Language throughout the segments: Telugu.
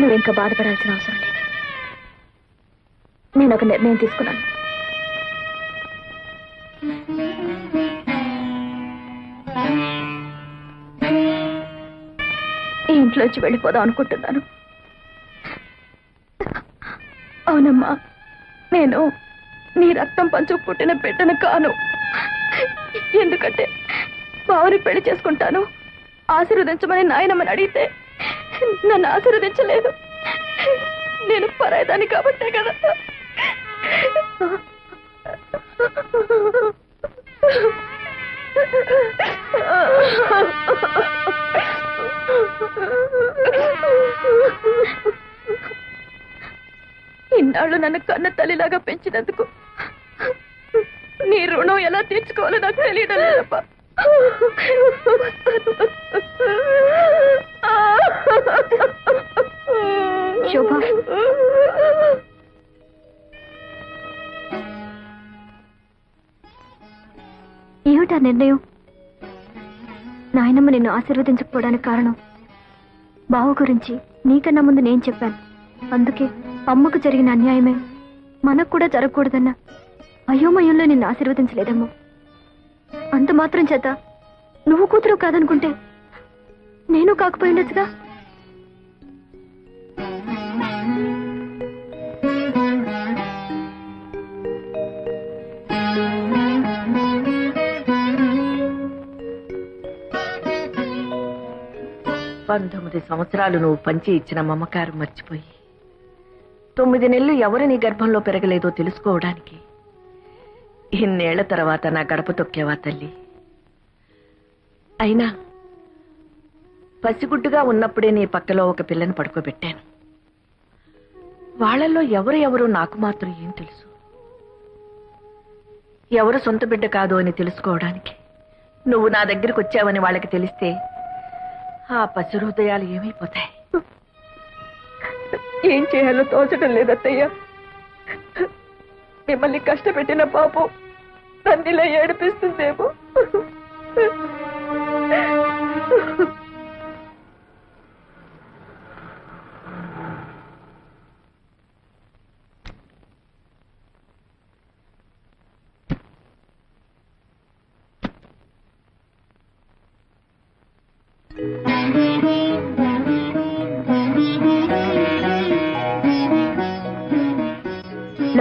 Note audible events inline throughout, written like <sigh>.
నువ్వు ఇంకా బాధపడాల్సిన అవసరం లేదు. నేను ఒక నిర్ణయం తీసుకున్నాను. ఈ ఇంట్లోంచి వెళ్ళిపోదాం అనుకుంటున్నాను. అవునమ్మా నేను నీ రక్తం పంచు పుట్టిన బిడ్డను కాను. ఎందుకంటే బావని పెళ్ళి చేసుకుంటాను. ఆశీర్వదించమని నాయనమ్మని అడిగితే నన్ను ఆశీర్వదించలేదు. నేను పరాయిదాన్ని కాబట్టే కదా. <laughs> ఇన్నాళ్ళు నన్ను కన్న తల్లిలాగా పెంచినందుకు నీ రుణం ఎలా తీర్చుకోవాలో నాకు తెలియడం లేదప్ప. శోభ. ఏమిటా నిర్ణయం? నాయనమ్మ నిన్ను ఆశీర్వదించకపోవడానికి కారణం. బావ గురించి నీకన్నా ముందు నేను చెప్పాను. అందుకే అమ్మకు జరిగిన అన్యాయమే మనకు కూడా జరగకూడదన్న అయోమయంలో నిన్ను ఆశీర్వదించలేదమ్మా. అంత మాత్రం చేత నువ్వు కూతురు కాదనుకుంటే నేను కాకపోయి పంతొమ్మిది సంవత్సరాలు నువ్వు పంచి ఇచ్చిన మమకారం మర్చిపోయి తొమ్మిది నెలలు ఎవరు నీ గర్భంలో పెరగలేదో తెలుసుకోవడానికి. ఇన్నేళ్ళ తర్వాత నా గడప తొక్కేవా తల్లి? అయినా పసిగుడ్డుగా ఉన్నప్పుడే నీ పక్కలో ఒక పిల్లని పడుకోబెట్టాను. వాళ్ళల్లో ఎవరు ఎవరు నాకు మాత్రం ఏం తెలుసు. ఎవరు సొంత బిడ్డ కాదు అని తెలుసుకోవడానికి నువ్వు నా దగ్గరికి వచ్చావని వాళ్ళకి తెలిస్తే ఆ పసి హృదయాలు ఏమైపోతాయి? ఏం చేయాలో తోచడం లేదత్తయ్య. మిమ్మల్ని కష్టపెట్టిన పాపం తండ్రిలో ఏడిపిస్తుందేమో.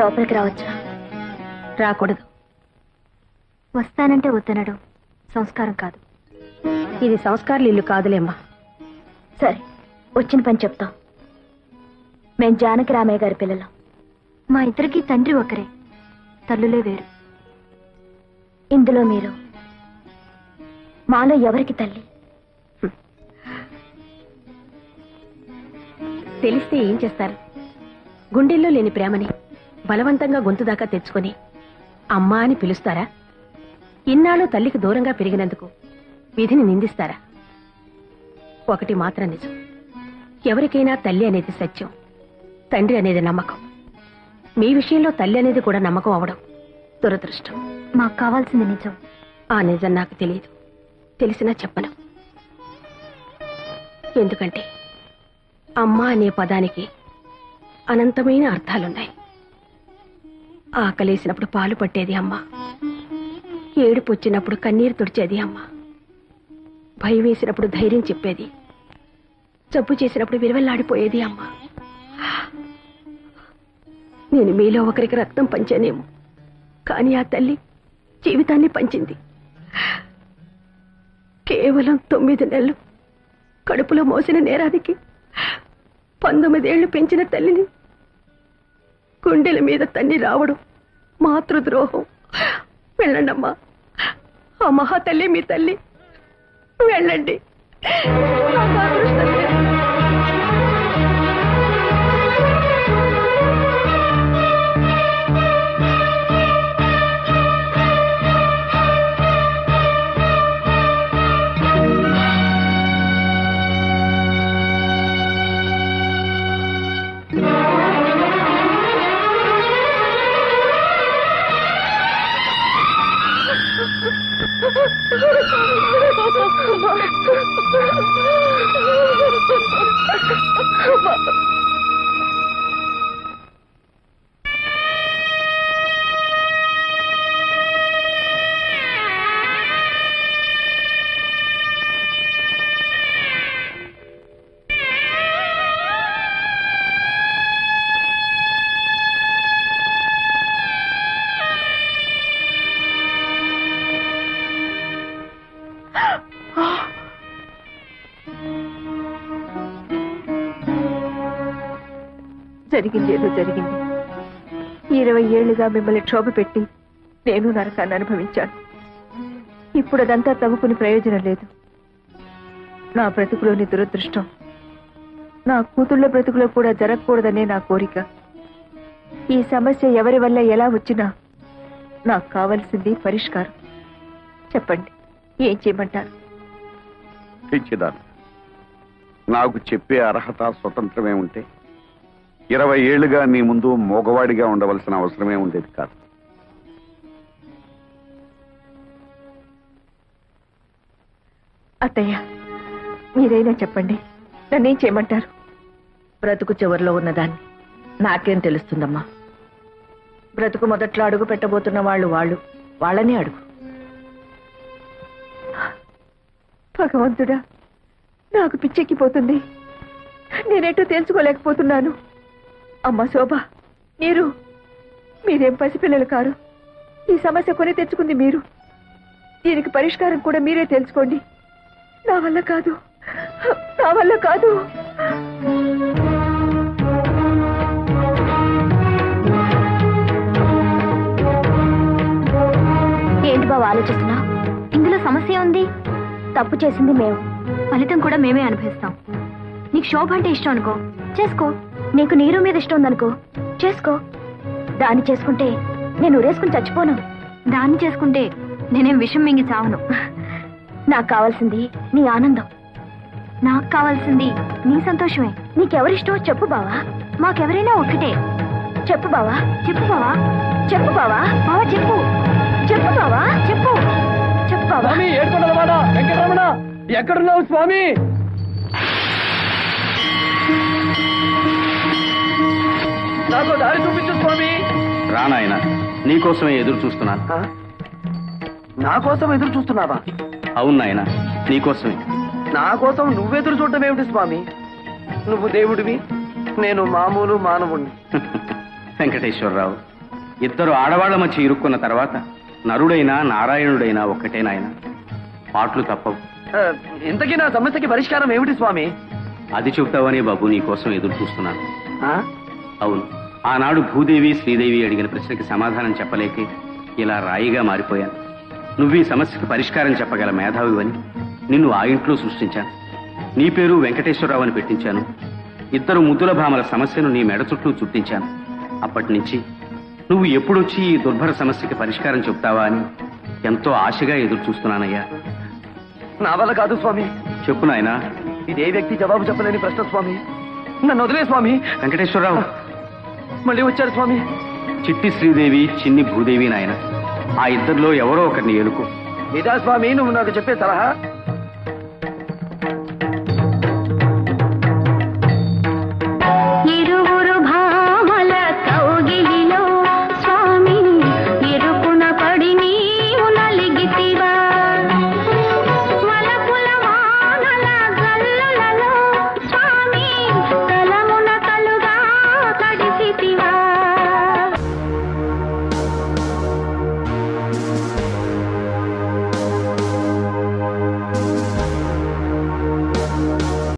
లోపలికి రావచ్చా? రాకూడదు. వస్తానంటే వద్దనడం సంస్కారం కాదు. ఇది సంస్కారాలు ఇల్లు కాదులేమ్మా. సరే వచ్చిన పని చెప్తాం. మేం జానకి రామయ్య గారి పిల్లలం. మా ఇద్దరికి తండ్రి ఒకరే. తల్లులే వేరు. ఇందులో మీరు మాలో ఎవరికి తల్లి? తెలిస్తే ఏం చేస్తారు? గుండెల్లో లేని ప్రేమని. బలవంతంగా గొంతు దాకా తెచ్చుకొని అమ్మా అని పిలుస్తారా? ఇన్నాళ్ళు తల్లికి దూరంగా పెరిగినందుకు విధిని నిందిస్తారా? ఒకటి మాత్రం నిజం. ఎవరికైనా తల్లి అనేది సత్యం తండ్రి అనేది నమ్మకం. మీ విషయంలో తల్లి అనేది కూడా నమ్మకం అవడం దురదృష్టం. మాకు కావాల్సింది నిజం. ఆ నిజం నాకు తెలియదు. తెలిసినా చెప్పను. ఎందుకంటే అమ్మ అనే పదానికి అనంతమైన అర్థాలున్నాయి. ఆకలేసినప్పుడు పాలు పట్టేది అమ్మ. ఏడుపు వచ్చినప్పుడు కన్నీరు తుడిచేది అమ్మ. భయం వేసినప్పుడు ధైర్యం చెప్పేది. జబ్బు చేసినప్పుడు విలువెల్లాడిపోయేది అమ్మ. నేను మీలో ఒకరికి రక్తం పంచానేమో కానీ ఆ తల్లి జీవితాన్ని పంచింది. కేవలం తొమ్మిది నెలలు కడుపులో మోసిన నేరానికి పంతొమ్మిదేళ్ళు పెంచిన తల్లిని గుండెల మీద తన్ని రావడం మాతృద్రోహం. వెళ్ళండమ్మా. ఆ మహాతల్లి మీ తల్లి. వెళ్ళండి. జరిగింది ఏదో జరిగింది. ఇరవై ఏళ్ళుగా మిమ్మల్ని క్షోభ పెట్టి నేను నరకాన్ని అనుభవించాను. ఇప్పుడు అదంతా తవ్వుకుని ప్రయోజనం లేదు. నా బ్రతుకులోని దురదృష్టం నా కూతుళ్ళ బ్రతుకులో కూడా జరగకూడదనే నా కోరిక. ఈ సమస్య ఎవరి వల్ల ఎలా వచ్చినా నాకు కావలసింది పరిష్కారం. చెప్పండి ఏం చేయమంటారు? నాకు చెప్పే అర్హత స్వతంత్రమే ఉంటే ఇరవై ఏళ్ళుగా నీ ముందు మగవాడిగా ఉండవలసిన అవసరమే ఉండేది కాదు. అత్తయ్య మీరైనా చెప్పండి. నన్నేం చేయమంటారు? బ్రతుకు చివరిలో ఉన్నదాన్ని నాకేం తెలుస్తుందమ్మా? బ్రతుకు మొదట్లో అడుగు పెట్టబోతున్న వాళ్ళు వాళ్ళు వాళ్ళనే అడుగు. భగవంతుడా నాకు పిచ్చెక్కిపోతుంది. నేనేటో తెలుసుకోలేకపోతున్నాను అమ్మ శోభ మీరు మీరేం పసిపిల్లలు కారు? ఈ సమస్య కొని తెచ్చుకుంది మీరు. దీనికి పరిష్కారం కూడా మీరే తెలుసుకోండి. నా వల్ల కాదు నా వల్ల కాదు. ఏంటి బావ ఆలోచిస్తున్నా? ఇందులో సమస్య ఉంది. తప్పు చేసింది మేము. ఫలితం కూడా మేమే అనుభవిస్తాం. నీకు శోభ అంటే ఇష్టం అనుకో. చేసుకో. నీకు నీరు మీద ఇష్టం ఉందనుకో. చేసుకో. దాన్ని చేసుకుంటే నేను ఊరేసుకుని చచ్చిపోను. దాన్ని చేసుకుంటే నేనేం విషం మింగి చావను. నాకు కావాల్సింది నీ ఆనందం. నాకు కావాల్సింది నీ సంతోషమే. నీకెవరిష్టమో చెప్పు బావా. మాకెవరైనా ఒక్కటే. చెప్పు బావా. చెప్పు బావా. చెప్పు బావా. బావా చెప్పు. చెప్పు బావా. చెప్పు. చెప్పు బావా. ఎక్కడున్నావు స్వామి? నాకు దారి చూపించు స్వామి. రానాయన నీకోసమే ఎదురు చూస్తున్నాను? నా కోసం ఎదురు చూస్తున్నావా? అవును నాయన నీకోసమే. నా కోసం నువ్వెదురు చూడటం ఏమిటి స్వామి? నువ్వు దేవుడివి నేను మామూలు మానవుణ్ణి. <laughs> వెంకటేశ్వరరావు ఇద్దరు ఆడవాళ్ళ మధ్య ఇరుక్కున్న తర్వాత నరుడైనా నారాయణుడైనా ఒక్కటే నాయన. పాటలు తప్పవు. ఇంతకీ నా సమస్యకి పరిష్కారం ఏమిటి స్వామి? అది చెబుతావనే బాబు నీకోసం ఎదురు చూస్తున్నాను. ఆ? అవును. ఆనాడు భూదేవి శ్రీదేవి అడిగిన ప్రశ్నకి సమాధానం చెప్పలేకే ఇలా రాయిగా మారిపోయాను. నువ్వు ఈ సమస్యకి పరిష్కారం చెప్పగల మేధావివని నిన్ను ఆ ఇంట్లో సృష్టించాను. నీ పేరు వెంకటేశ్వరరావు అని పెట్టించాను. ఇద్దరు ముద్దుల భామల సమస్యను నీ మెడ చుట్టూ చుట్టించాను. అప్పటి నుంచి నువ్వు ఎప్పుడొచ్చి ఈ దుర్భర సమస్యకి పరిష్కారం చెప్తావా అని ఎంతో ఆశగా ఎదురు చూస్తున్నానయ్యా నా వల్ల కాదు స్వామి. చెప్పు నాయనా. ఇదే వ్యక్తి జవాబు చెప్పలేని ప్రశ్న స్వామి. నన్ను వదిలే స్వామి. వెంకటేశ్వరరావు మళ్ళీ వచ్చారు స్వామి? చిట్టి శ్రీదేవి చిన్ని భూదేవి నాయన ఆ ఇద్దరిలో ఎవరో ఒకరిని ఎలుకు ఇదా స్వామి నువ్వు నాకు చెప్పే సలహా?